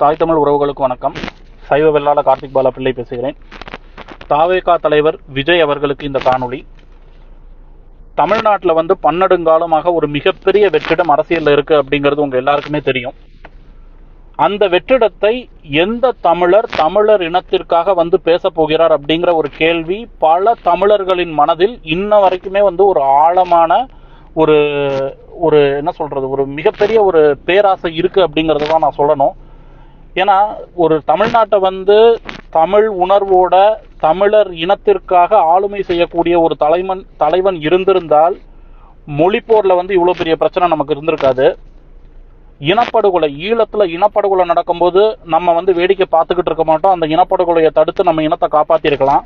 தாய் தமிழ் உறவுகளுக்கு வணக்கம். சைவ வெள்ளாள கார்த்திக் பாலா பிள்ளை பேசுகிறேன். தாவேகா தலைவர் விஜய் அவர்களுக்கு இந்த காணொளி. தமிழ்நாட்டில் வந்து பன்னெடுங்காலமாக ஒரு மிகப்பெரிய வெற்றிடம் அரசியலில் இருக்கு அப்படிங்கிறது உங்க எல்லாருக்குமே தெரியும். அந்த வெற்றிடத்தை எந்த தமிழர் தமிழர் இனத்திற்காக வந்து பேச போகிறார் அப்படிங்கிற ஒரு கேள்வி பல தமிழர்களின் மனதில் இன்ன வரைக்குமே வந்து ஒரு ஆழமான ஒரு ஒரு என்ன சொல்றது ஒரு மிகப்பெரிய ஒரு பேராசை இருக்கு அப்படிங்கறத தான் நான் சொல்லணும். ஏன்னா ஒரு தமிழ்நாட்டை வந்து தமிழ் உணர்வோட தமிழர் இனத்திற்காக ஆளுமை செய்யக்கூடிய ஒரு தலைவன் தலைவன் இருந்திருந்தால் மொழிப்போரில் வந்து இவ்வளோ பெரிய பிரச்சனை நமக்கு இருந்திருக்காது. இனப்படுகொலை ஈழத்தில் இனப்படுகொலை நடக்கும்போது நம்ம வந்து வேடிக்கை பார்த்துக்கிட்டு இருக்க மாட்டோம். அந்த இனப்படுகொலையை தடுத்து நம்ம இனத்தை காப்பாற்றிருக்கலாம்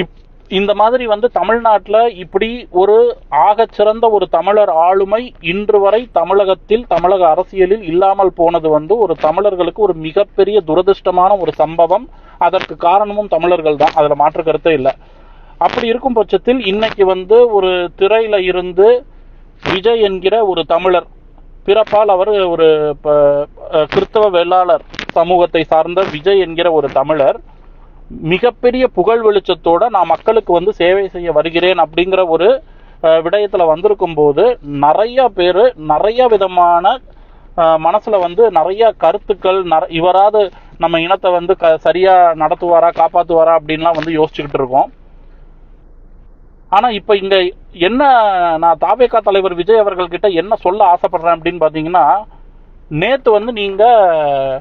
இப் இந்த மாதிரி வந்து தமிழ்நாட்டில் இப்படி ஒரு ஆகச்சிறந்த ஒரு தமிழர் ஆளுமை இன்று வரை தமிழகத்தில் தமிழக அரசியலில் இல்லாமல் போனது வந்து ஒரு தமிழர்களுக்கு ஒரு மிகப்பெரிய துரதிருஷ்டமான ஒரு சம்பவம். அதற்கு காரணமும் தமிழர்கள் தான். அதில் மாற்று கருத்தே இல்லை. அப்படி இருக்கும் பட்சத்தில் இன்னைக்கு வந்து ஒரு திரையில இருந்து விஜய் என்கிற ஒரு தமிழர் பிறப்பால் அவர் ஒரு ப- கிறிஸ்தவ வேளாளர் சமூகத்தை சார்ந்த விஜய் என்கிற ஒரு தமிழர் மிகப்பெரிய புகழ் வெளிச்சத்தோட நான் மக்களுக்கு வந்து சேவை செய்ய வருகிறேன் அப்படிங்கிற ஒரு விடயத்தில் வந்திருக்கும் போது நிறைய பேர் நிறைய விதமான மனசில் வந்து நிறைய கருத்துக்கள் நற- இவராது நம்ம இனத்தை வந்து க சரியாக நடத்துவாரா காப்பாற்றுவாரா அப்படின்லாம் வந்து யோசிச்சுக்கிட்டு இருக்கோம். ஆனால் இப்போ இங்கே என்ன நான் தாவேகா தலைவர் விஜய் அவர்கள்கிட்ட என்ன சொல்ல ஆசைப்படுறேன் அப்படின்னு பார்த்தீங்கன்னா நேற்று வந்து நீங்கள்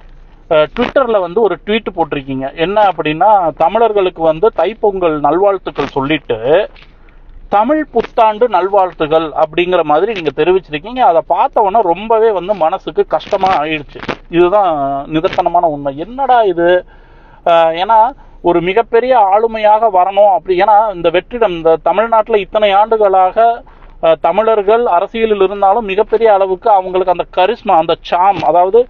ட்விட்டரில் வந்து ஒரு ட்வீட் போட்டிருக்கீங்க. என்ன அப்படின்னா தமிழர்களுக்கு வந்து தைப்பொங்கல் நல்வாழ்த்துக்கள் சொல்லிட்டு தமிழ் புத்தாண்டு நல்வாழ்த்துகள் அப்படிங்கிற மாதிரி நீங்கள் தெரிவிச்சிருக்கீங்க. அதை பார்த்தவொன்னே ரொம்பவே வந்து மனசுக்கு கஷ்டமாக ஆயிடுச்சு. இதுதான் நிதர்சனமான உண்மை. என்னடா இது? ஏன்னா ஒரு மிகப்பெரிய ஆளுமையாக வரணும் அப்படி ஏன்னா இந்த வெற்றிடம் இந்த தமிழ்நாட்டில் இத்தனை ஆண்டுகளாக தமிழர்கள் அரசியலில் இருந்தாலும் மிகப்பெரிய அளவுக்கு அவங்களுக்கு அந்த கரிஸ்மா அந்த சாம் அதாவது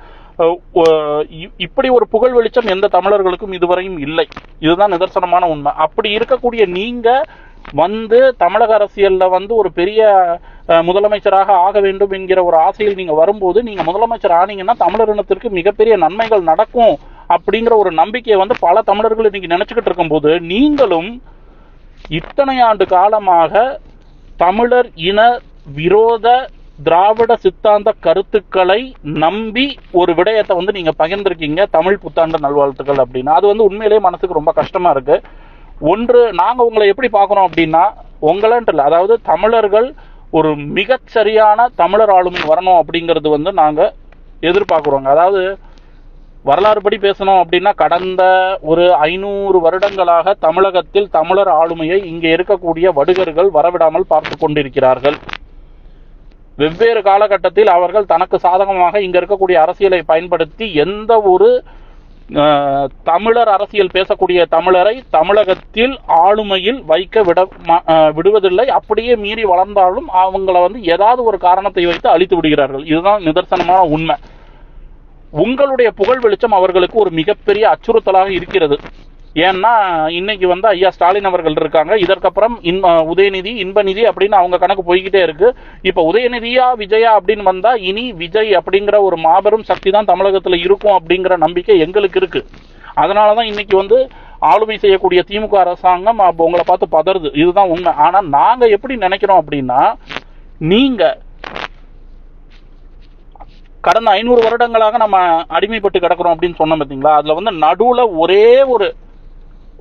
இப்படி ஒரு புகழ் வெளிச்சம் எந்த தமிழர்களுக்கும் இதுவரையும் இல்லை. இதுதான் நிதர்சனமான உண்மை. அப்படி இருக்கக்கூடிய நீங்க வந்து தமிழக அரசியல்ல வந்து ஒரு பெரிய முதலமைச்சராக ஆக வேண்டும் என்கிற ஒரு ஆசையில் நீங்க வரும்போது நீங்க முதலமைச்சர் ஆனீங்கன்னா தமிழர் இனத்திற்கு மிகப்பெரிய நன்மைகள் நடக்கும் அப்படிங்கிற ஒரு நம்பிக்கையை வந்து பல தமிழர்கள் இன்னைக்கு நினைச்சுக்கிட்டு இருக்கும்போது நீங்களும் இத்தனை ஆண்டு காலமாக தமிழர் இன விரோத திராவிட சித்தாந்த கருத்துக்களை நம்பி ஒரு விடயத்தை வந்து நீங்க பகிர்ந்திருக்கீங்க தமிழ் புத்தாண்டு நல்வாழ்த்துக்கள் அப்படின்னா. அது வந்து உண்மையிலேயே மனசுக்கு ரொம்ப கஷ்டமா இருக்கு. ஒன்று நாங்க உங்களை எப்படி பார்க்குறோம் அப்படின்னா உங்களன்ட்டு இல்லை அதாவது தமிழர்கள் ஒரு மிகச்சரியான தமிழர் ஆளுமை வரணும் அப்படிங்கிறது வந்து நாங்க எதிர்பார்க்குறோங்க. அதாவது வரலாறு படி பேசணும் அப்படின்னா கடந்த ஒரு ஐநூறு வருடங்களாக தமிழகத்தில் தமிழர் ஆளுமையை இங்கே இருக்கக்கூடிய வடுகர்கள் வரவிடாமல் பார்த்து கொண்டிருக்கிறார்கள். வெவ்வேறு காலகட்டத்தில் அவர்கள் தனக்கு சாதகமாக இங்க இருக்கக்கூடிய அரசியலை பயன்படுத்தி எந்த ஒரு தமிழர் அரசியல் பேசக்கூடிய தமிழரை தமிழகத்தில் ஆளுமையில் வைக்க விட விடுவதில்லை. அப்படியே மீறி வளர்ந்தாலும் அவங்கள வந்து ஏதாவது ஒரு காரணத்தை வைத்து அழித்து விடுகிறார்கள். இதுதான் நிதர்சனமான உண்மை. உங்களுடைய புகழ் வெளிச்சம் அவர்களுக்கு ஒரு மிகப்பெரிய அச்சுறுத்தலாக இருக்கிறது. ஏன்னா இன்னைக்கு வந்து ஐயா ஸ்டாலின் அவர்கள் இருக்காங்க. இதற்கப்புறம் இன்ப உதயநிதி இன்பநிதி அப்படின்னு அவங்க கணக்கு போய்கிட்டே இருக்கு. இப்போ உதயநிதியா விஜயா அப்படின்னு வந்தா இனி விஜய் அப்படிங்கிற ஒரு மாபெரும் சக்தி தான் தமிழகத்துல இருக்கும் அப்படிங்கிற நம்பிக்கை எங்களுக்கு இருக்கு. அதனாலதான் இன்னைக்கு வந்து ஆளுமை செய்யக்கூடிய திமுக அரசாங்கம் அப்போ உங்களை பார்த்து பதறுது. இதுதான் உண்மை. ஆனா நாங்க எப்படி நினைக்கிறோம் அப்படின்னா நீங்க கடந்த ஐநூறு வருடங்களாக நம்ம அடிமைப்பட்டு கிடக்கிறோம் அப்படின்னு சொன்னோம் பார்த்தீங்களா அதுல வந்து நடுவுல ஒரே ஒரு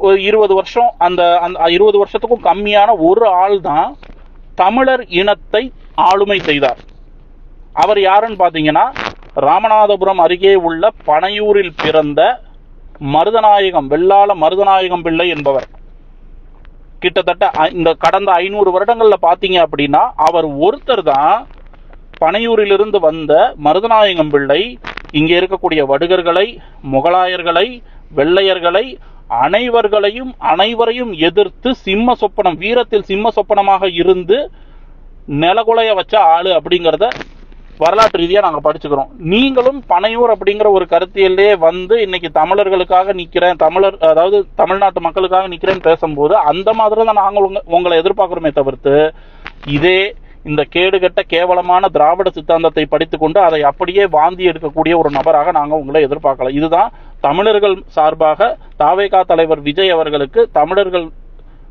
ஒரு இருபது வருஷம் அந்த அந்த இருபது வருஷத்துக்கும் கம்மியான ஒரு ஆள் தான் தமிழர் இனத்தை ஆளுமை செய்தார். அவர் யாருன்னு பார்த்தீங்கன்னா ராமநாதபுரம் அருகே உள்ள பனையூரில் பிறந்த மருதநாயகம் வெள்ளாள மருதநாயகம் பிள்ளை என்பவர். கிட்டத்தட்ட இந்த கடந்த ஐநூறு வருடங்களில் பார்த்தீங்க அப்படின்னா அவர் ஒருத்தர் தான் பனையூரிலிருந்து வந்த மருதநாயகம் பிள்ளை இங்கே இருக்கக்கூடிய வடுகர்களை முகலாயர்களை வெள்ளையர்களை அனைவர்களையும் அனைவரையும் எதிர்த்து சிம்ம சொப்பனம் வீரத்தில் சிம்ம சொப்பனமாக இருந்து நிலகுலைய வச்ச ஆளு அப்படிங்கிறத வரலாற்று ரீதியாக நாங்கள் படிச்சுக்கிறோம். நீங்களும் பனையூர் அப்படிங்கிற ஒரு கருத்தியல்லே வந்து இன்னைக்கு தமிழர்களுக்காக நிற்கிறேன் தமிழர் அதாவது தமிழ்நாட்டு மக்களுக்காக நிற்கிறேன்னு பேசும்போது அந்த மாதிரி தான் நாங்கள் உங்களை எதிர்பார்க்குறோமே தவிர்த்து இதே இந்த கேடுகட்ட கேவலமான திராவிட சித்தாந்தத்தை படித்துக்கொண்டு அதை அப்படியே வாந்தி எடுக்கக்கூடிய ஒரு நபராக நாங்கள் உங்களை எதிர்பார்க்கலாம் இதுதான் தமிழர்கள் சார்பாக தாவேகா தலைவர் விஜய் அவர்களுக்கு தமிழர்கள்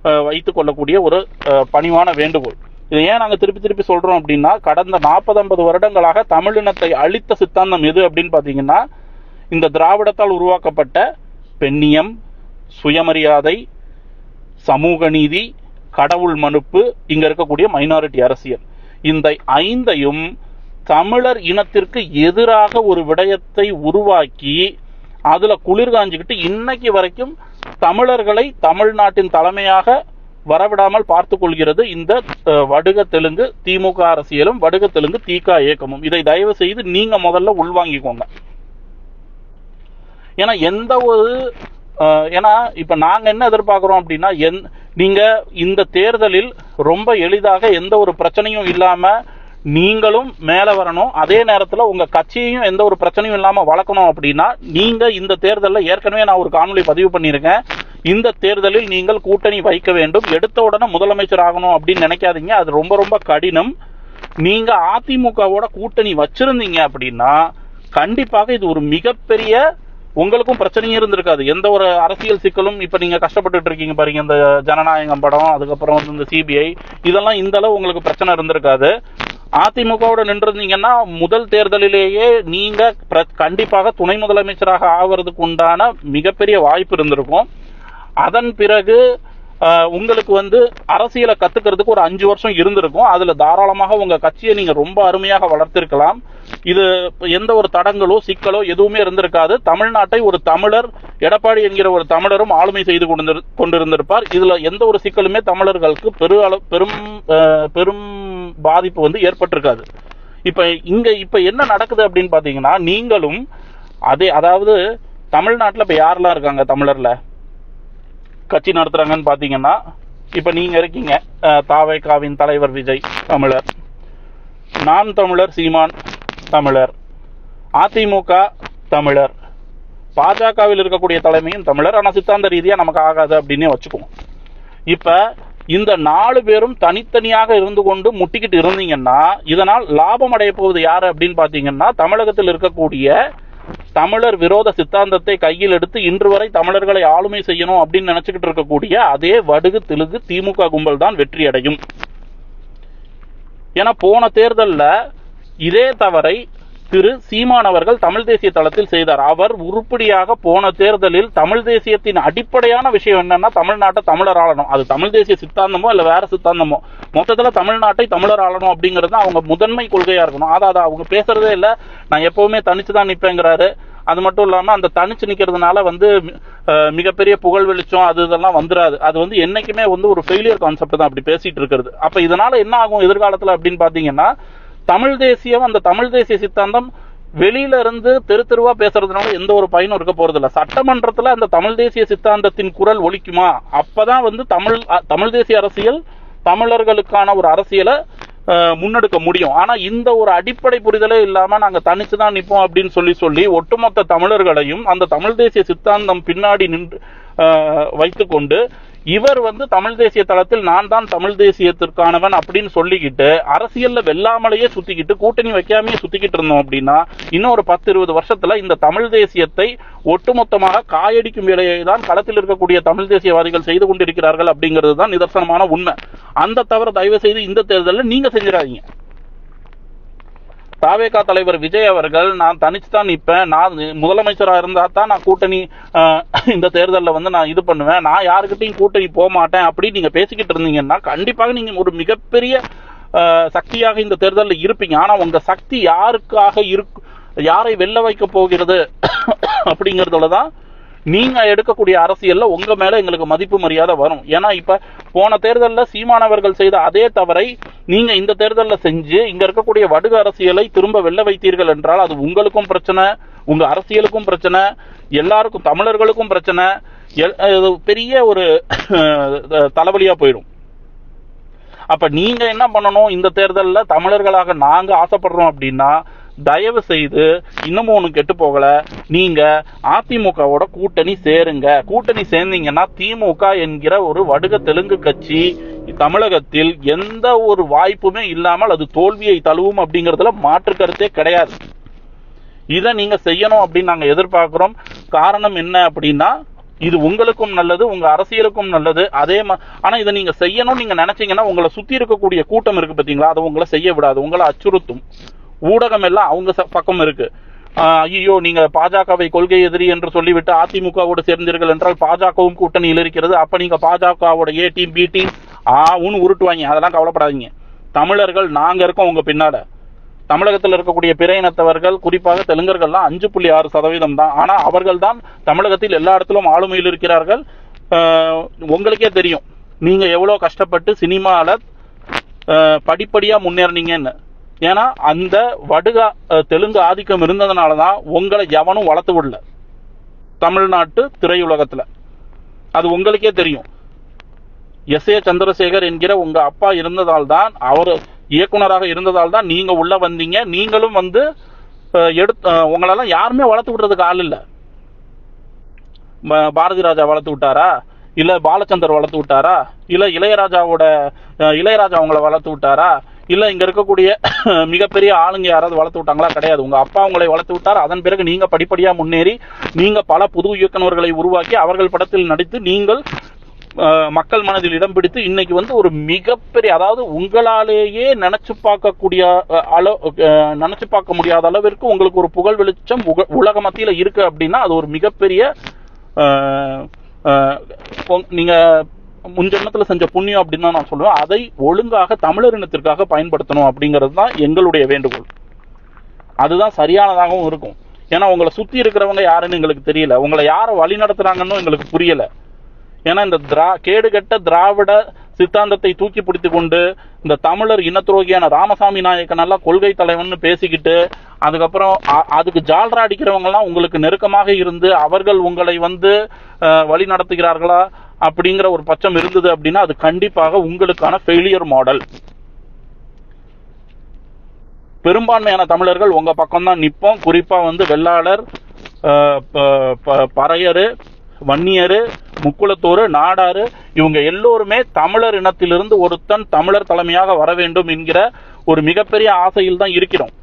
அஹ், வைத்துக் கொள்ளக்கூடிய ஒரு பணிவான வேண்டுகோள். இதை ஏன் நாங்கள் திருப்பி திருப்பி சொல்கிறோம் அப்படின்னா கடந்த நாற்பது ஐம்பது வருடங்களாக தமிழினத்தை அழித்த சித்தாந்தம் எது அப்படின்னு பார்த்தீங்கன்னா இந்த திராவிடத்தால் உருவாக்கப்பட்ட பெண்ணியம் சுயமரியாதை சமூக நீதி கடவுள் மனுப்பு இங்கே இருக்கக்கூடிய மைனாரிட்டி அரசியல். இந்த ஐந்தையும் தமிழர் இனத்திற்கு எதிராக ஒரு விடயத்தை உருவாக்கி அதுல குளிர் காஞ்சிக்கிட்டு இன்னைக்கு வரைக்கும் தமிழர்களை தமிழ்நாட்டின் தலைமையாக வரவிடாமல் பார்த்து கொள்கிறது இந்த வடுக தெலுங்கு திமுக அரசியலும் வடுக தெலுங்கு தீகா இயக்கமும். இதை தயவு செய்து நீங்க முதல்ல உள்வாங்கிக்கோங்க. ஏன்னா எந்த ஒரு ஏன்னா இப்போ நாங்கள் என்ன எதிர்பார்க்குறோம் அப்படின்னா எந் நீங்கள் இந்த தேர்தலில் ரொம்ப எளிதாக எந்த ஒரு பிரச்சனையும் இல்லாமல் நீங்களும் மேலே வரணும். அதே நேரத்தில் உங்கள் கட்சியையும் எந்த ஒரு பிரச்சனையும் இல்லாமல் வளர்க்கணும் அப்படின்னா நீங்கள் இந்த தேர்தலில் ஏற்கனவே நான் ஒரு காணொலி பதிவு பண்ணியிருக்கேன். இந்த தேர்தலில் நீங்கள் கூட்டணி வைக்க வேண்டும். எடுத்த உடனே முதலமைச்சர் ஆகணும் அப்படின்னு நினைக்காதீங்க. அது ரொம்ப ரொம்ப கடினம். நீங்கள் அதிமுகவோட கூட்டணி வச்சிருந்தீங்க அப்படின்னா கண்டிப்பாக இது ஒரு மிகப்பெரிய உங்களுக்கும் பிரச்சனையும் இருந்திருக்காது. எந்த ஒரு அரசியல் சிக்கலும் இப்போ நீங்கள் கஷ்டப்பட்டுட்டு இருக்கீங்க பாருங்க. இந்த ஜனநாயகம் படம் அதுக்கப்புறம் வந்து இந்த சிபிஐ இதெல்லாம் இந்த அளவு உங்களுக்கு பிரச்சனை இருந்திருக்காது. அதிமுகவோட நின்றிருந்தீங்கன்னா முதல் தேர்தலிலேயே நீங்க கண்டிப்பாக துணை முதலமைச்சராக ஆவறதுக்கு உண்டான மிகப்பெரிய வாய்ப்பு இருந்திருக்கும். அதன் பிறகு உங்களுக்கு வந்து அரசியலை கத்துக்கிறதுக்கு ஒரு அஞ்சு வருஷம் இருந்திருக்கும். அதுல தாராளமாக உங்க கட்சியை நீங்க ரொம்ப அருமையாக வளர்த்திருக்கலாம். இது எந்த ஒரு தடங்களோ சிக்கலோ எதுவுமே இருந்திருக்காது. தமிழ்நாட்டை ஒரு தமிழர் எடப்பாடி என்கிற ஒரு தமிழரும் ஆளுமை செய்து கொண்டிருந்திருப்பார். இதுல எந்த ஒரு சிக்கலுமே தமிழர்களுக்கு பெரு அளவு பெரும் பெரும் பாதிப்பு வந்து ஏற்பட்டிருக்காது. இப்ப இங்க இப்ப என்ன நடக்குது அப்படின்னு பாத்தீங்கன்னா நீங்களும் அதே அதாவது தமிழ்நாட்டுல இப்ப யாரெல்லாம் இருக்காங்க தமிழர்ல? கட்சி நடத்துறாங்கன்னு பார்த்தீங்கன்னா இப்போ நீங்கள் இருக்கீங்க அஹ், தாவேகாவின் தலைவர் விஜய் தமிழர். நான் தமிழர் சீமான் தமிழர். அதிமுக தமிழர். பாஜகவில் இருக்கக்கூடிய தலைமையும் தமிழர். ஆனால் சித்தாந்த ரீதியாக நமக்கு ஆகாது அப்படின்னே வச்சுக்குவோம். இப்போ இந்த நாலு பேரும் தனித்தனியாக இருந்து கொண்டு முட்டிக்கிட்டு இருந்தீங்கன்னா இதனால் லாபம் அடைய போவது யார் அப்படின்னு பார்த்தீங்கன்னா தமிழகத்தில் இருக்கக்கூடிய தமிழர் விரோத சித்தாந்தத்தை கையில் எடுத்து இன்று வரை தமிழர்களை ஆளுமை செய்யணும் அப்படின்னு நினைச்சுக்கிட்டு இருக்கக்கூடிய அதே வடுகு தெலுங்கு திமுக கும்பல் தான் வெற்றி அடையும். ஏன்னா போன தேர்தல்ல இதே தவறை திரு சீமான் அவர்கள் தமிழ் தேசிய தளத்தில் செய்தார். அவர் உருப்படியாக போன தேர்தலில் தமிழ் தேசியத்தின் அடிப்படையான விஷயம் என்னன்னா தமிழ்நாட்டை தமிழர் ஆளணும் அது தமிழ் தேசிய சித்தாந்தமோ இல்ல வேற சித்தாந்தமோ. மொத்தத்தில் தமிழ்நாட்டை தமிழர் ஆளணும் அப்படிங்கிறது தான் அவங்க முதன்மை கொள்கையா இருக்கணும். அதாவது அவங்க பேசுறதே இல்லை. நான் எப்பவுமே தனிச்சு தான் நிற்பேங்கிறாரு அது மட்டும் இல்லாமல் அந்த தனிச்சு நிற்கிறதுனால வந்து மிகப்பெரிய புகழ் வெளிச்சம் அது இதெல்லாம் வந்துடாது அது வந்து என்றைக்குமே வந்து ஒரு ஃபெயிலியர் கான்செப்ட் தான் அப்படி பேசிகிட்டு இருக்கிறது. அப்போ இதனால் என்ன ஆகும் எதிர்காலத்தில் அப்படின்னு பார்த்தீங்கன்னா தமிழ் தேசியம் அந்த தமிழ் தேசிய சித்தாந்தம் வெளியில இருந்து தெரு தெருவா பேசுறதுனால எந்த ஒரு பயனும் இருக்க போறது இல்ல சட்டமன்றத்துல அந்த தமிழ் தேசிய சித்தாந்தத்தின் குரல் ஒழிக்குமா அப்பதான் வந்து தமிழ் தமிழ் தேசிய அரசியல் தமிழர்களுக்கான ஒரு அரசியலை முன்னெடுக்க முடியும். ஆனால் இந்த ஒரு அடிப்படை புரிதலே இல்லாமல் நாங்கள் தனித்து தான் நிற்போம் அப்படின்னு சொல்லி சொல்லி ஒட்டுமொத்த தமிழர்களையும் அந்த தமிழ் தேசிய சித்தாந்தம் பின்னாடி நின்று வைத்துக்கொண்டு இவர் வந்து தமிழ் தேசிய தளத்தில் நான் தான் தமிழ் தேசியத்திற்கானவன் அப்படின்னு சொல்லிக்கிட்டு அரசியல்ல வெல்லாமலேயே சுத்திக்கிட்டு கூட்டணி வைக்காமயே சுத்திக்கிட்டு இருந்தோம் அப்படின்னா இன்னும் ஒரு பத்து இருபது வருஷத்துல இந்த தமிழ் தேசியத்தை ஒட்டுமொத்தமாக காயடிக்கும் வேலையை தான் களத்தில் இருக்கக்கூடிய தமிழ் தேசியவாதிகள் செய்து கொண்டிருக்கிறார்கள் அப்படிங்கிறது தான் நிதர்சனமான உண்மை. அந்த தவிர தயவு செய்து இந்த தேர்தலில் நீங்க செஞ்சிடாதீங்க. தாவேகா தலைவர் விஜய் அவர்கள் நான் தனிச்சு தான் நிற்பேன். நான் முதலமைச்சராக இருந்தால் தான் நான் கூட்டணி இந்த தேர்தலில் வந்து நான் இது பண்ணுவேன். நான் யாருக்கிட்டையும் கூட்டணி போக மாட்டேன். அப்படின்னு நீங்கள் பேசிக்கிட்டு இருந்தீங்கன்னா கண்டிப்பாக நீங்கள் ஒரு மிகப்பெரிய சக்தியாக இந்த தேர்தலில் இருப்பீங்க. ஆனால் உங்கள் சக்தி யாருக்காக இருக்கு யாரை வெல்ல வைக்க போகிறது அப்படிங்கிறதுல தான் நீங்க எடுக்கக்கூடிய அரசியல்ல உங்க மேல எங்களுக்கு மதிப்பு மரியாதை வரும். ஏன்னா இப்ப போன தேர்தலில் சீமானவர்கள் செய்த அதே தவறை நீங்க இந்த தேர்தல்ல செஞ்சு இங்க இருக்கக்கூடிய வடுக அரசியலை திரும்ப வெல்ல வைத்தீர்கள் என்றால் அது உங்களுக்கும் பிரச்சனை உங்க அரசியலுக்கும் பிரச்சனை எல்லாருக்கும் தமிழர்களுக்கும் பிரச்சனை பெரிய ஒரு தலைவலியா போயிடும். அப்ப நீங்க என்ன பண்ணணும் இந்த தேர்தல்ல? தமிழர்களாக நாங்க ஆசைப்படுறோம் அப்படின்னா தயவு செய்து இன்னமும் ஒண்ணு கெட்டு போகல. நீங்க அதிமுகவோட கூட்டணி சேருங்க. கூட்டணி சேர்ந்தீங்கன்னா திமுக என்கிற ஒரு வடுக தெலுங்கு கட்சி தமிழகத்தில் எந்த ஒரு வாய்ப்புமே இல்லாமல் அது தோல்வியை தழுவும் அப்படிங்கிறதுல மாற்று கருத்தே கிடையாது. இதை நீங்க செய்யணும் அப்படின்னு நாங்க எதிர்பார்க்கிறோம். காரணம் என்ன அப்படின்னா இது உங்களுக்கும் நல்லது உங்க அரசியலுக்கும் நல்லது. அதே மா- ஆனா இதை நீங்க செய்யணும்னு நீங்க நினைச்சீங்கன்னா உங்களை சுத்தி இருக்கக்கூடிய கூட்டம் இருக்கு பாத்தீங்களா? அதை உங்களை செய்ய விடாது உங்களை அச்சுறுத்தும். ஊடகம் எல்லாம் அவங்க ச- பக்கம் இருக்கு. ஐயோ நீங்க பாஜகவை கொள்கை எதிரி என்று சொல்லிவிட்டு அதிமுகவோடு சேர்ந்தீர்கள் என்றால் பாஜகவும் கூட்டணியில் இருக்கிறது. அப்ப நீங்க பாஜகவோட ஏ டீம் பி டீம் ஆ உன்னு உருட்டுவாங்க. அதெல்லாம் கவலைப்படாதீங்க. தமிழர்கள் நாங்கள் இருக்கோம் உங்கள் பின்னால். தமிழகத்தில் இருக்கக்கூடிய பிற இனத்தவர்கள் குறிப்பாக தெலுங்கர்கள்லாம் அஞ்சு புள்ளி ஆறு சதவீதம் தான். ஆனால் அவர்கள் தான் தமிழகத்தில் எல்லா இடத்திலும் ஆளுமையில் இருக்கிறார்கள். உங்களுக்கே தெரியும். நீங்கள் எவ்வளோ கஷ்டப்பட்டு சினிமாவில் படிப்படியாக முன்னேறினீங்கன்னு. ஏன்னா அந்த வடுகா தெலுங்கு ஆதிக்கம் இருந்ததுனால தான் உங்களை எவனும் வளர்த்து விடல. தமிழ்நாட்டு திரையுலகத்தில். அது உங்களுக்கே தெரியும். எஸ் ஏ சந்திரசேகர் என்கிற உங்க அப்பா இருந்ததால் தான் அவர் இயக்குனராக இருந்ததால் தான் நீங்க உள்ள வந்தீங்க. நீங்களும் வந்து எடுத்து உங்களெல்லாம் யாருமே வளர்த்து விடுறதுக்கு ஆள் இல்ல. பாரதி ராஜா வளர்த்து விட்டாரா? இல்ல பாலச்சந்தர் வளர்த்து விட்டாரா? இல்ல இளையராஜாவோட இளையராஜா உங்களை வளர்த்து விட்டாரா? இல்ல இங்க இருக்கக்கூடிய மிகப்பெரிய ஆளுங்க யாராவது வளர்த்து விட்டாங்களா? கிடையாது. உங்க அப்பா உங்களை வளர்த்து விட்டார். அதன் பிறகு நீங்க படிப்படியா முன்னேறி நீங்க பல புது இயக்குநர்களை உருவாக்கி அவர்கள் படத்தில் நடித்து நீங்கள் மக்கள் மனதில் இடம் பிடித்து இன்னைக்கு வந்து ஒரு மிகப்பெரிய அதாவது உங்களாலேயே நினைச்சு பார்க்கக்கூடிய அளவு நினைச்சு பார்க்க முடியாத அளவிற்கு உங்களுக்கு ஒரு புகழ் வெளிச்சம் உலக மத்தியில் இருக்கு அப்படின்னா அது ஒரு மிகப்பெரிய நீங்க முன்ஜென்மத்துல செஞ்ச புண்ணியம் அப்படின்னு தான் நான் சொல்லுவேன் அதை ஒழுங்காக தமிழர் இனத்திற்காக பயன்படுத்தணும் அப்படிங்கிறது தான் எங்களுடைய வேண்டுகோள். அதுதான் சரியானதாகவும் இருக்கும். ஏன்னா உங்களை சுற்றி இருக்கிறவங்க யாருன்னு எங்களுக்கு தெரியல. உங்களை யாரை வழி நடத்துறாங்கன்னு எங்களுக்கு புரியலை. ஏன்னா இந்த திரா கேடுகட்ட திராவிட சித்தாந்தத்தை தூக்கி பிடித்து கொண்டு இந்த தமிழர் இனத்துரோகியான ராமசாமி நாயக்கன் எல்லாம் கொள்கை தலைவன் பேசிக்கிட்டு அதுக்கப்புறம் அ- அதுக்கு ஜால்ரா அடிக்கிறவங்கலாம் உங்களுக்கு நெருக்கமாக இருந்து அவர்கள் உங்களை வந்து வழி நடத்துகிறார்களா அப்படிங்கிற ஒரு பட்சம் இருந்தது அப்படின்னா அது கண்டிப்பாக உங்களுக்கான ஃபெயிலியர் மாடல் பெரும்பான்மையான தமிழர்கள் உங்க பக்கம் தான் நிற்போம். குறிப்பா வந்து வெள்ளாளர் பறையரு வன்னியரு முக்குளத்தூர் நாடாறு இவங்க எல்லோருமே தமிழர் இனத்திலிருந்து ஒருத்தன் தமிழர் தலைமையாக வர வேண்டும் என்கிற ஒரு மிகப்பெரிய ஆசையில் தான் இருக்கிறோம்.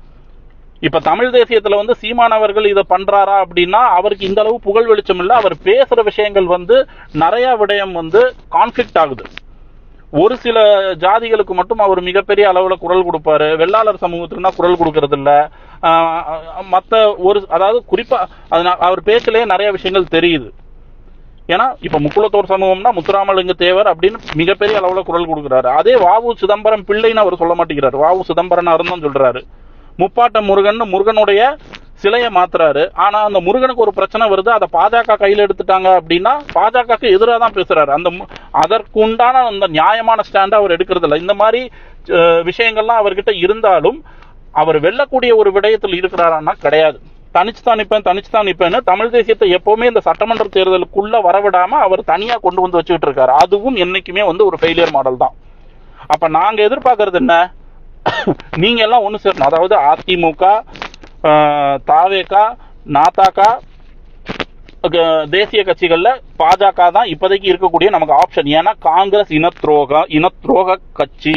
இப்ப தமிழ் தேசியத்துல வந்து சீமானவர்கள் இதை பண்றாரா அப்படின்னா அவருக்கு இந்த அளவு புகழ் வெளிச்சம் இல்லை. அவர் பேசுற விஷயங்கள் வந்து நிறைய விடயம் வந்து கான்ஃபிளிக்ட் ஆகுது. ஒரு சில ஜாதிகளுக்கு மட்டும் அவர் மிகப்பெரிய அளவில் குரல் கொடுப்பாரு. வெள்ளாளர் சமூகத்துக்குனா குரல் கொடுக்கறது இல்ல மற்ற ஒரு அதாவது குறிப்பா அதனால் அவர் பேச்சிலேயே நிறைய விஷயங்கள் தெரியுது. ஏன்னா இப்ப முக்குளத்தோர் சமூகம்னா முத்துராமலிங்க தேவர் அப்படின்னு மிகப்பெரிய அளவுல குரல் கொடுக்குறாரு. அதே வாவு சிதம்பரம் பிள்ளைன்னு அவர் சொல்ல மாட்டேங்கிறாரு. வாவு சிதம்பரனாருன்னு தான் சொல்றாரு. முப்பாட்ட முருகன் முருகனுடைய சிலையை மாத்துறாரு. ஆனா அந்த முருகனுக்கு ஒரு பிரச்சனை வருது. அதை பாஜக கையில எடுத்துட்டாங்க அப்படின்னா பாஜகக்கு எதிராக தான் பேசுறாரு. அந்த அதற்குண்டான அந்த நியாயமான ஸ்டாண்ட் அவர் எடுக்கிறது இல்லை இந்த மாதிரி விஷயங்கள்லாம் அவர்கிட்ட இருந்தாலும் அவர் வெல்லக்கூடிய ஒரு விடயத்தில் இருக்கிறாரான்னா கிடையாது. தனிச்சு தான் நிற்பேன் தனிச்சு தான் நிற்பேன்னு தமிழ் தேசியத்தை எப்பவுமே இந்த சட்டமன்ற தேர்தலுக்குள்ள வரவிடாம அவர் தனியா கொண்டு வந்து வச்சுக்கிட்டு இருக்காரு. அதுவும் என்னைக்குமே வந்து ஒரு ஃபெயிலியர் மாடல் தான். அப்ப நாங்க எதிர்பார்க்கறது என்ன? நீங்க எல்லாம் ஒண்ணு சேரணும். அதாவது அதிமுக தாவேகா நாத்தாக்கா தேசிய கட்சிகள்ல பாஜக தான் இப்போதைக்கு இருக்கக்கூடிய நமக்கு ஆப்ஷன் ஏன்னா காங்கிரஸ் இனத்ரோக இனத்ரோக கட்சி.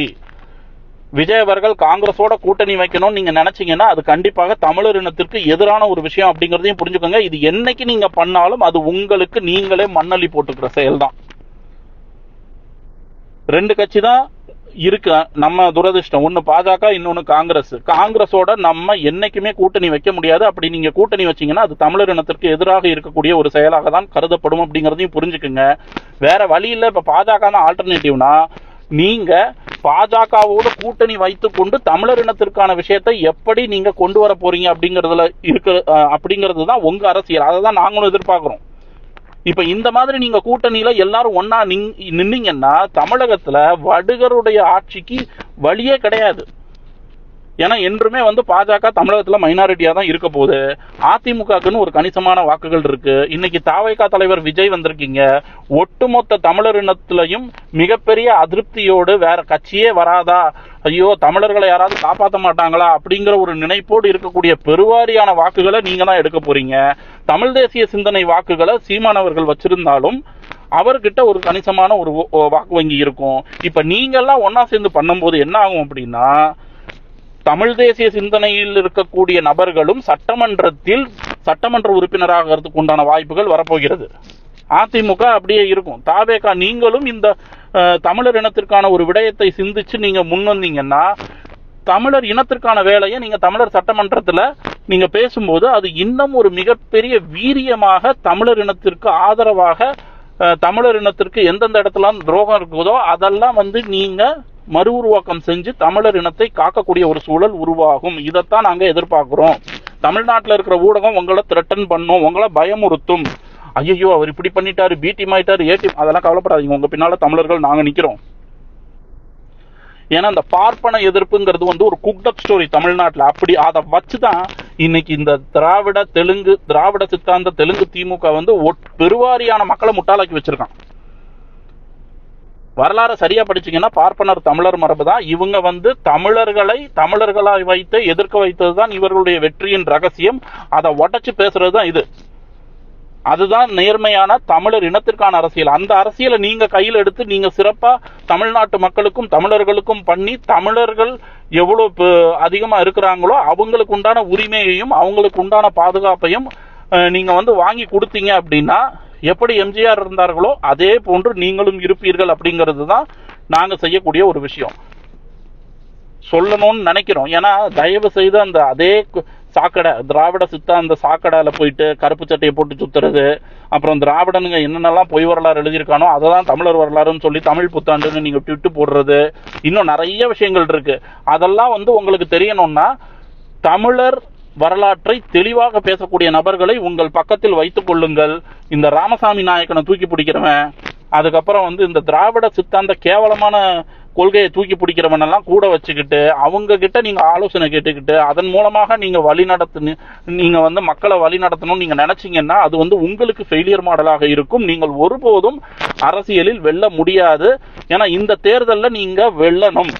விஜய் அவர்கள் காங்கிரஸோட கூட்டணி வைக்கணும்னு நீங்க நினைச்சீங்கன்னா அது கண்டிப்பாக தமிழர் இனத்திற்கு எதிரான ஒரு விஷயம் அப்படிங்கறதையும் புரிஞ்சுக்கோங்க. இது என்னைக்கு நீங்க பண்ணாலும் அது உங்களுக்கு நீங்களே மண்ணள்ளி போட்டுக்கிற செயல் தான் ரெண்டு கட்சி தான் இருக்கு நம்ம துரதிர்ஷ்டம். ஒன்னு பாஜக இன்னொன்னு காங்கிரஸ். காங்கிரஸோட நம்ம என்னைக்குமே கூட்டணி வைக்க முடியாது. அப்படி நீங்க கூட்டணி வச்சீங்கன்னா அது தமிழர் இனத்திற்கு எதிராக இருக்கக்கூடிய ஒரு செயலாக தான் கருதப்படும் அப்படிங்கறதையும் புரிஞ்சுக்குங்க. வேற வழி இல்ல. இப்ப பாஜக தான் ஆல்டர்னேட்டிவ்னா நீங்க பாஜகவோட கூட்டணி வைத்துக்கொண்டு தமிழர் இனத்திற்கான விஷயத்தை எப்படி நீங்க கொண்டு வர போறீங்க அப்படிங்கறதுல இருக்க அப்படிங்கிறது தான் உங்க அரசியல். அதை தான் நாங்களும் எதிர்பார்க்கிறோம். இப்ப இந்த மாதிரி நீங்க கூட்டணியில எல்லாரும் ஒன்னா நின்னீங்கன்னா தமிழகத்துல வடுகருடைய ஆட்சிக்கு வழியே கிடையாது. ஏன்னா என்றுமே வந்து பாஜக தமிழகத்தில் மைனாரிட்டியாக தான் இருக்க போகுது. அதிமுகக்குன்னு ஒரு கணிசமான வாக்குகள் இருக்கு. இன்னைக்கு தாவைக்கா தலைவர் விஜய் வந்திருக்கீங்க. ஒட்டுமொத்த தமிழர் இனத்திலையும் மிகப்பெரிய அதிருப்தியோடு வேற கட்சியே வராதா? ஐயோ தமிழர்களை யாராவது காப்பாற்ற மாட்டாங்களா? அப்படிங்கிற ஒரு நினைப்போடு இருக்கக்கூடிய பெருவாரியான வாக்குகளை நீங்க தான் எடுக்க போறீங்க. தமிழ் தேசிய சிந்தனை வாக்குகளை சீமானவர்கள் வச்சிருந்தாலும் அவர்கிட்ட ஒரு கணிசமான ஒரு ஓ- வாக்கு வங்கி இருக்கும். இப்ப நீங்கெல்லாம் ஒன்னா சேர்ந்து பண்ணும்போது என்ன ஆகும் அப்படின்னா தமிழ் தேசிய சிந்தனையில் இருக்கக்கூடிய நபர்களும் சட்டமன்றத்தில் சட்டமன்ற உறுப்பினராகிறதுக்கு உண்டான வாய்ப்புகள் வரப்போகிறது. அதிமுக அப்படியே இருக்கும். தாவேகா நீங்களும் இந்த தமிழர் இனத்திற்கான ஒரு விடயத்தை சிந்திச்சு நீங்க முன் வந்தீங்கன்னா தமிழர் இனத்திற்கான வேலையை நீங்க தமிழர் சட்டமன்றத்துல நீங்க பேசும்போது அது இன்னும் ஒரு மிகப்பெரிய வீரியமாக தமிழர் இனத்திற்கு ஆதரவாக தமிழர் இனத்திற்கு எந்தெந்த இடத்துல துரோகம் இருக்குதோ அதெல்லாம் வந்து நீங்க மறு உருவாக்கம் செஞ்சு தமிழர் இனத்தை காக்கக்கூடிய ஒரு சூழல் உருவாகும். இதைத்தான் நாங்கள் எதிர்பார்க்குறோம். தமிழ்நாட்டில் இருக்கிற ஊடகம் உங்களை த்ரெட்டன் பண்ணும் உங்களை பயமுறுத்தும். ஐயோ அவர் இப்படி பண்ணிட்டாரு பீட்டி ஆயிட்டாரு ஏ அதெல்லாம் கவலைப்படாதீங்க. உங்க பின்னால தமிழர்கள் நாங்க நிக்கிறோம். ஏன்னா இந்த பார்ப்பன எதிர்ப்புங்கிறது வந்து ஒரு குக்டப் ஸ்டோரி தமிழ்நாட்டில். அப்படி அதை வச்சு தான் இன்னைக்கு இந்த திராவிட தெலுங்கு திராவிட சித்தாந்த தெலுங்கு திமுக வந்து ஒட்- பெருவாரியான மக்களை முட்டாளாக்கி வச்சிருக்கான். வரலாறு சரியா படிச்சீங்கன்னா பார்ப்பனர் தமிழர் மரபு தான் இவங்க வந்து தமிழர்களை தமிழர்களாய் வைத்து எதிர்க்க வைத்தது தான் இவர்களுடைய வெற்றியின் ரகசியம். அதை உடச்சு பேசுறது தான் இது. அதுதான் நேர்மையான தமிழர் இனத்திற்கான அரசியல். அந்த அரசியலை நீங்க கையில் எடுத்து நீங்க சிறப்பா தமிழ்நாட்டு மக்களுக்கும் தமிழர்களுக்கும் பண்ணி தமிழர்கள் எவ்வளவு அதிகமா இருக்கிறாங்களோ அவங்களுக்கு உண்டான உரிமையையும் அவங்களுக்கு உண்டான பாதுகாப்பையும் நீங்க வந்து வாங்கி கொடுத்தீங்க அப்படின்னா எப்படி எம்ஜிஆர் இருந்தார்களோ அதே போன்று நீங்களும் இருப்பீர்கள் அப்படிங்கிறது தான் நாங்கள் செய்யக்கூடிய ஒரு விஷயம். சொல்லணும்னு நினைக்கிறோம். ஏன்னா தயவு செய்து அந்த அதே கு- சாக்கடை திராவிட சித்தாந்த சாக்கடையில் போயிட்டு கருப்பு சட்டையை போட்டு சுத்துறது அப்புறம் திராவிடனுங்க என்னென்னலாம் பொய் வரலாறு எழுதியிருக்கானோ அதை தான் தமிழர் வரலாறுன்னு சொல்லி தமிழ் புத்தாண்டுன்னு நீங்கள் ட்விட்டு போடுறது இன்னும் நிறைய விஷயங்கள் இருக்குது அதெல்லாம் வந்து உங்களுக்கு தெரியணும்னா தமிழர் வரலாற்றை தெளிவாக பேசக்கூடிய நபர்களை உங்கள் பக்கத்தில் வைத்துக் கொள்ளுங்கள். இந்த ராமசாமி நாயக்கனை தூக்கி பிடிக்கிறவன் அதுக்கப்புறம் வந்து இந்த திராவிட சித்தாந்த கேவலமான கொள்கையை தூக்கி பிடிக்கிறவன் எல்லாம் கூட வச்சுக்கிட்டு அவங்க கிட்ட நீங்க ஆலோசனை கேட்டுக்கிட்டு அதன் மூலமாக நீங்க வழி நடத்து நீங்க வந்து மக்களை வழி நடத்தணும்னு நீங்க நினைச்சீங்கன்னா அது வந்து உங்களுக்கு ஃபெயிலியர் மாடலாக இருக்கும். நீங்கள் ஒருபோதும் அரசியலில் வெல்ல முடியாது. ஏன்னா இந்த தேர்தலில் நீங்க வெல்லணும்.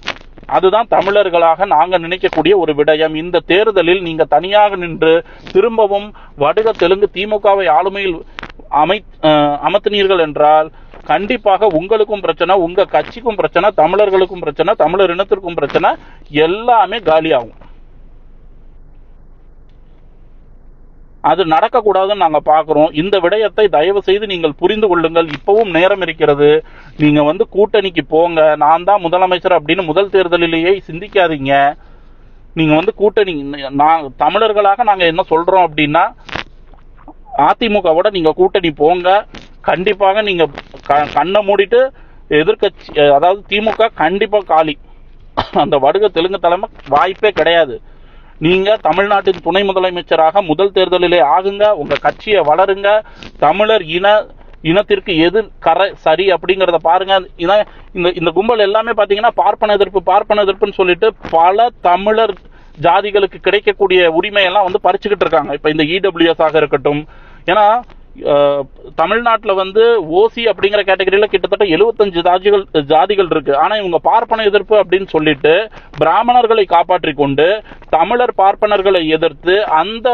அதுதான் தமிழர்களாக நாங்கள் நினைக்கக்கூடிய ஒரு விடயம். இந்த தேர்தலில் நீங்க தனியாக நின்று திரும்பவும் வடுக தெலுங்கு திமுகவை ஆளுமையில் அமை அமர்த்தினீர்கள் என்றால் கண்டிப்பாக உங்களுக்கும் பிரச்சனை உங்க கட்சிக்கும் பிரச்சனை தமிழர்களுக்கும் பிரச்சனை தமிழர் இனத்திற்கும் பிரச்சனை எல்லாமே காலியாகும். அது நடக்கக்கூடாதுன்னு நாங்கள் பார்க்குறோம் இந்த விடயத்தை தயவு செய்து நீங்கள் புரிந்து கொள்ளுங்கள். இப்பவும் நேரம் இருக்கிறது. நீங்கள் வந்து கூட்டணிக்கு போங்க. நான் தான் முதலமைச்சர் அப்படின்னு முதல் தேர்தலிலேயே சிந்திக்காதீங்க. நீங்கள் வந்து கூட்டணி நான் தமிழர்களாக நாங்கள் என்ன சொல்கிறோம் அப்படின்னா அதிமுகவோட நீங்கள் கூட்டணி போங்க. கண்டிப்பாக நீங்கள் க- கண்ணை மூடிட்டு எதிர்க்கட்சி அதாவது திமுக கண்டிப்பாக காலி. அந்த வடுக தெலுங்கு தலைமை வாய்ப்பே கிடையாது. நீங்க தமிழ்நாட்டின் துணை முதலமைச்சராக முதல் தேர்தலிலே ஆகுங்க உங்க கட்சியை வளருங்க தமிழர் இன இனத்திற்கு எது கரை சரி அப்படிங்கிறத பாருங்க. இதான் இந்த இந்த கும்பல் எல்லாமே பார்த்தீங்கன்னா பார்ப்பன எதிர்ப்பு பார்ப்பன எதிர்ப்புன்னு சொல்லிட்டு பல தமிழர் ஜாதிகளுக்கு கிடைக்கக்கூடிய உரிமையெல்லாம் வந்து பறிச்சுக்கிட்டு இருக்காங்க. இப்போ இந்த இடபிள்யூஎஸ் ஆக இருக்கட்டும். ஏன்னா தமிழ்நாட்டில் வந்து ஓசி அப்படிங்கிற கேட்டகரியில் கிட்டத்தட்ட 75 ஜாதிகள் ஜாதிகள் இருக்கு. ஆனால் இவங்க பார்ப்பன எதிர்ப்பு அப்படின்னு சொல்லிட்டு பிராமணர்களை காப்பாற்றி கொண்டு தமிழர் பார்ப்பனர்களை எதிர்த்து அந்த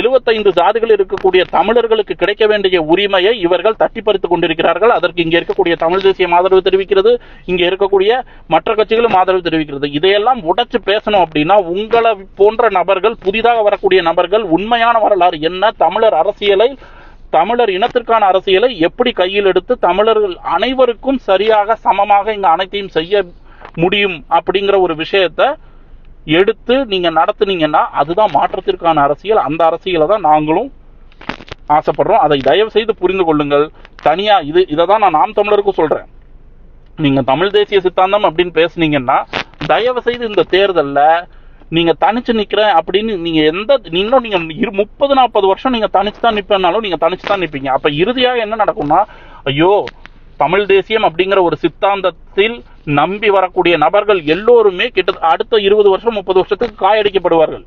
75 ஜாதிகள் இருக்கக்கூடிய தமிழர்களுக்கு கிடைக்க வேண்டிய உரிமையை இவர்கள் தட்டி கொண்டிருக்கிறார்கள். அதற்கு இங்கே இருக்கக்கூடிய தமிழ் தேசியம் ஆதரவு தெரிவிக்கிறது. இங்கே இருக்கக்கூடிய மற்ற கட்சிகளும் ஆதரவு தெரிவிக்கிறது. இதையெல்லாம் உடைச்சு பேசணும் அப்படின்னா உங்களை போன்ற நபர்கள் புதிதாக வரக்கூடிய நபர்கள் உண்மையான வரலாறு என்ன? தமிழர் அரசியலை தமிழர் இனத்திற்கான அரசியலை எப்படி கையில் எடுத்து தமிழர்கள் அனைவருக்கும் சரியாக சமமாக இங்க அனைத்தையும் செய்ய முடியும் அப்படிங்கிற ஒரு விஷயத்த எடுத்து நீங்க நடத்துனீங்கன்னா அதுதான் மாற்றத்திற்கான அரசியல். அந்த அரசியலை தான் நாங்களும் ஆசைப்படுறோம். அதை தயவு செய்து புரிந்து கொள்ளுங்கள். தனியா இது இதை தான் நான் நாம் தமிழருக்கும் சொல்றேன். நீங்க தமிழ் தேசிய சித்தாந்தம் அப்படின்னு பேசுனீங்கன்னா தயவு செய்து இந்த தேர்தலில் நீங்க தனிச்சு நிக்கிறேன் அப்படின்னு நீங்க எந்த இன்னும் நீங்க இரு முப்பது நாற்பது வருஷம் நீங்க தனிச்சு தான் நிப்பேனாலும் நீங்க தனிச்சு தான் நிற்பீங்க அப்ப இறுதியாக என்ன நடக்கும்னா ஐயோ தமிழ் தேசியம் அப்படிங்கிற ஒரு சித்தாந்தத்தில் நம்பி வரக்கூடிய நபர்கள் எல்லோருமே கிட்ட அடுத்த இருபது வருஷம் முப்பது வருஷத்துக்கு காயடிக்கப்படுவார்கள்.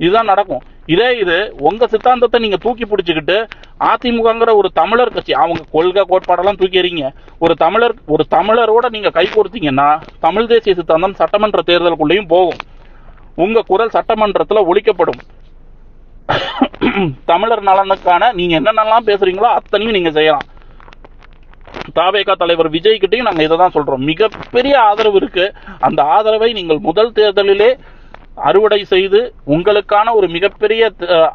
இதுதான் நடக்கும். இதே இது உங்க சித்தாந்தத்தை நீங்க தூக்கி பிடிச்சிக்கிட்டு அதிமுகங்கிற ஒரு தமிழர் கட்சி அவங்க கொள்கை கோட்பாடெல்லாம் தூக்கி எறிங்க. ஒரு தமிழர் ஒரு தமிழரோட நீங்க கை கொடுத்தீங்கன்னா தமிழ் தேசிய சித்தாந்தம் சட்டமன்ற தேர்தலுக்குள்ளேயும் போகும். உங்க குரல் சட்டமன்றத்துல ஒழிக்கப்படும். தமிழர் நலனுக்கான நீங்க என்னென்னலாம் பேசுறீங்களோ அத்தனையும் நீங்க செய்யலாம். தாவேகா தலைவர் விஜய் கிட்டையும் நாங்க இதை தான் சொல்றோம். மிகப்பெரிய ஆதரவு இருக்கு. அந்த ஆதரவை நீங்கள் முதல் தேர்தலிலே அறுவடை செய்து உங்களுக்கான ஒரு மிகப்பெரிய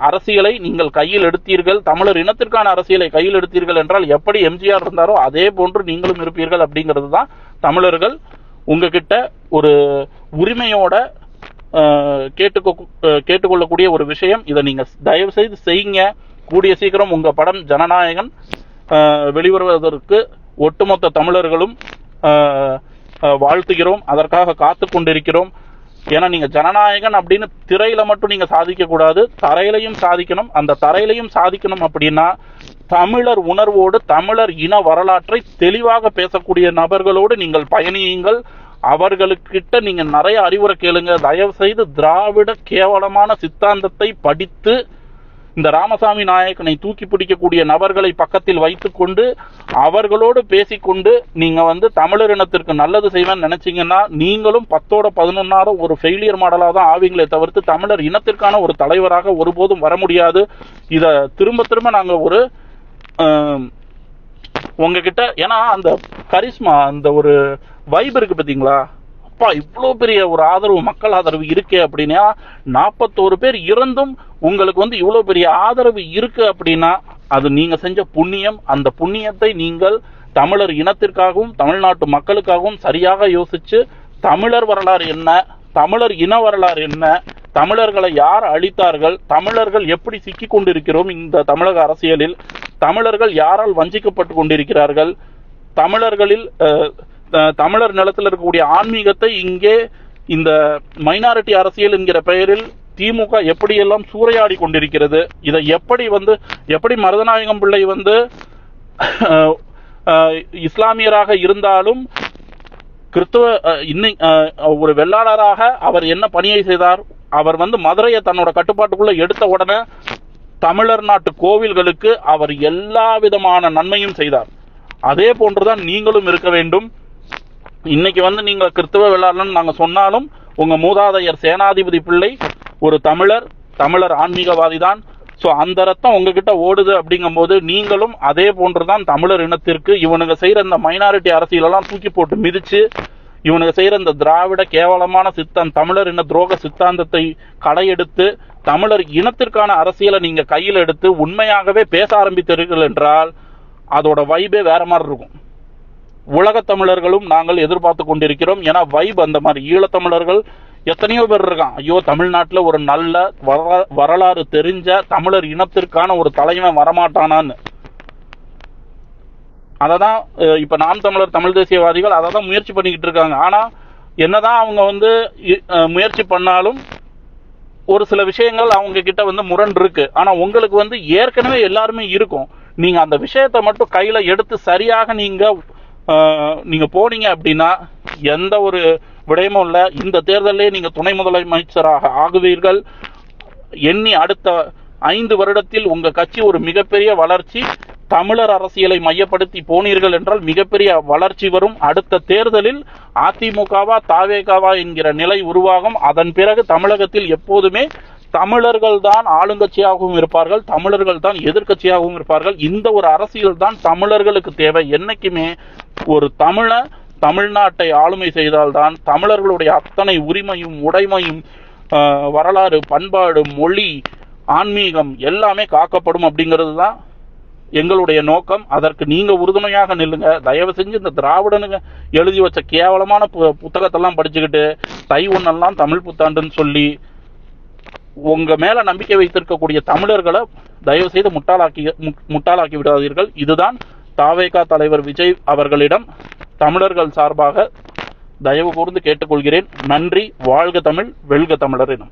அரசியலை நீங்கள் கையில் எடுத்தீர்கள். தமிழர் இனத்திற்கான அரசியலை கையில் எடுத்தீர்கள் என்றால் எப்படி எம்ஜிஆர் இருந்தாரோ அதே போன்று நீங்களும் இருப்பீர்கள் அப்படிங்கிறது தான் தமிழர்கள் உங்ககிட்ட ஒரு உரிமையோட கேட்டுக்கோ கேட்டுக்கொள்ளக்கூடிய ஒரு விஷயம். இதை நீங்கள் தயவு செய்து செய்யுங்க. கூடிய சீக்கிரம் உங்கள் படம் ஜனநாயகன் வெளிவருவதற்கு ஒட்டுமொத்த தமிழர்களும் வாழ்த்துகிறோம். அதற்காக காத்து கொண்டிருக்கிறோம். ஏன்னா நீங்கள் ஜனநாயகன் அப்படின்னு திரையில மட்டும் நீங்கள் சாதிக்கக்கூடாது. தரையிலையும் சாதிக்கணும். அந்த தரையிலையும் சாதிக்கணும் அப்படின்னா தமிழர் உணர்வோடு தமிழர் இன வரலாற்றை தெளிவாக பேசக்கூடிய நபர்களோடு நீங்கள் பயணியுங்கள். அவர்களுக்கிட்ட நீங்க நிறைய அறிவுரை கேளுங்க. தயவு செய்து திராவிட கேவலமான சித்தாந்தத்தை படித்து இந்த ராமசாமி நாயக்கனை தூக்கி பிடிக்கக்கூடிய நபர்களை பக்கத்தில் வைத்துக்கொண்டு அவர்களோடு பேசிக்கொண்டு நீங்க வந்து தமிழர் இனத்திற்கு நல்லது செய்வேன்னு நினைச்சீங்கன்னா நீங்களும் பத்தோட பதினொன்னாவது ஒரு ஃபெயிலியர் மாடலாக தான் ஆவீங்களே தவிர்த்து தமிழர் இனத்திற்கான ஒரு தலைவராக ஒருபோதும் வர முடியாது. இதை திரும்ப திரும்ப நாங்கள் ஒரு உங்ககிட்ட ஏன்னா அந்த கரிஷ்மா அந்த ஒரு வைப் இருக்கு பார்த்தீங்களா அப்பா இவ்வளோ பெரிய ஒரு ஆதரவு மக்கள் ஆதரவு இருக்கு அப்படின்னா நாற்பத்தோரு பேர் இருந்தும் உங்களுக்கு வந்து இவ்வளோ பெரிய ஆதரவு இருக்கு அப்படின்னா அது நீங்க செஞ்ச புண்ணியம் அந்த புண்ணியத்தை நீங்கள் தமிழர் இனத்திற்காகவும் தமிழ்நாட்டு மக்களுக்காகவும் சரியாக யோசிச்சு தமிழர் வரலாறு என்ன தமிழர் இன வரலாறு என்ன தமிழர்களை யார் அழித்தார்கள் தமிழர்கள் எப்படி சிக்கி கொண்டிருக்கிறோம் இந்த தமிழக அரசியலில் தமிழர்கள் யாரால் வஞ்சிக்கப்பட்டு கொண்டிருக்கிறார்கள் தமிழர்களில் தமிழர் நிலத்தில் இருக்கக்கூடிய ஆன்மீகத்தை இங்கே இந்த மைனாரிட்டி அரசியல் என்கிற பெயரில் திமுக எப்படியெல்லாம் சூறையாடி கொண்டிருக்கிறது இதை எப்படி வந்து எப்படி மருதநாயகம் பிள்ளை வந்து இஸ்லாமியராக இருந்தாலும் கிறிஸ்துவ இன்னை ஒரு வெள்ளாளராக அவர் என்ன பணியை செய்தார் அவர் வந்து மதுரையை தன்னோட கட்டுப்பாட்டுக்குள்ள எடுத்த உடனே தமிழர் நாட்டு கோவில்களுக்கு அவர் எல்லா விதமான நன்மையும் செய்தார். அதே போன்றுதான் நீங்களும் இருக்க வேண்டும். இன்னைக்கு வந்து நீங்கள் கிறிஸ்துவ வெள்ளாளன் நாங்கள் சொன்னாலும் உங்கள் மூதாதையர் சேனாதிபதி பிள்ளை ஒரு தமிழர் தமிழர் ஆன்மீகவாதி தான் ஸோ அந்த ரத்தம் உங்ககிட்ட ஓடுது அப்படிங்கும்போது நீங்களும் அதே போன்று தான் தமிழர் இனத்திற்கு இவனுங்க செய்கிற இந்த மைனாரிட்டி அரசியலெல்லாம் தூக்கி போட்டு மிதிச்சு இவனுங்க செய்கிற இந்த திராவிட கேவலமான சித்தம் தமிழர் இன துரோக சித்தாந்தத்தை களையெடுத்து தமிழர் இனத்திற்கான அரசியலை நீங்கள் கையில் எடுத்து உண்மையாகவே பேச ஆரம்பித்தீர்கள் என்றால் அதோட வைபே வேற மாதிரி இருக்கும். உலக தமிழர்களும் நாங்கள் எதிர்பார்த்து கொண்டிருக்கிறோம். ஏன்னா வைப் அந்த மாதிரி. ஈழத்தமிழர்கள் எத்தனையோ பேர் இருக்கான் ஐயோ தமிழ்நாட்டில் ஒரு நல்ல வர- வரலாறு தெரிஞ்ச தமிழர் இனத்திற்கான ஒரு தலைவன் வரமாட்டானான்னு. அதை தான் இப்போ நாம் தமிழர் தமிழ் தேசியவாதிகள் அதை தான் முயற்சி பண்ணிக்கிட்டு இருக்காங்க. ஆனால் என்னதான் அவங்க வந்து இ- அஹ், முயற்சி பண்ணாலும் ஒரு சில விஷயங்கள் அவங்க கிட்ட வந்து முரண் இருக்கு. ஆனா உங்களுக்கு வந்து ஏற்கனவே எல்லாருமே இருக்கும். நீங்க அந்த விஷயத்தை மட்டும் கையில எடுத்து சரியாக நீங்க நீங்கள் போனீங்க அப்படின்னா எந்த ஒரு விடயமும் இல்லை. இந்த தேர்தலே நீங்கள் துணை முதலமைச்சராக ஆகுவீர்கள். எண்ணி அடுத்த ஐந்து வருடத்தில் உங்கள் கட்சி ஒரு மிகப்பெரிய வளர்ச்சி தமிழர் அரசியலை மையப்படுத்தி போனீர்கள் என்றால் மிகப்பெரிய வளர்ச்சி வரும். அடுத்த தேர்தலில் அதிமுகவா தாவேகாவா என்கிற நிலை உருவாகும். அதன் பிறகு தமிழகத்தில் எப்போதுமே தமிழர்கள் தான் ஆளுங்கட்சியாகவும் இருப்பார்கள் தமிழர்கள் தான் எதிர்க்கட்சியாகவும் இருப்பார்கள். இந்த ஒரு அரசியல் தான் தமிழர்களுக்கு தேவை. என்னைக்குமே ஒரு தமிழ தமிழ்நாட்டை ஆளுமை செய்தால்தான் தமிழர்களுடைய அத்தனை உரிமையும் உடைமையும் வரலாறு பண்பாடு மொழி ஆன்மீகம் எல்லாமே காக்கப்படும் அப்படிங்கிறது தான் எங்களுடைய நோக்கம். அதற்கு நீங்க உறுதுணையாக நில்லுங்க. தயவு செஞ்சு இந்த திராவிடனுங்க எழுதி வச்ச கேவலமான பு- புத்தகத்தெல்லாம் படிச்சுக்கிட்டு தை ஒன்னெல்லாம் தமிழ் புத்தாண்டுன்னு சொல்லி உங்க மேல நம்பிக்கை வைத்திருக்கக்கூடிய தமிழர்களை தயவு செய்து முட்டாளாக்கி மு- முட்டாளாக்கி விடாதீர்கள். இதுதான் தாவேகா தலைவர் விஜய் அவர்களிடம் தமிழர்கள் சார்பாக தயவு கூர்ந்து கேட்டுக்கொள்கிறேன். நன்றி. வாழ்க தமிழ் வெல்க தமிழர் எனும்.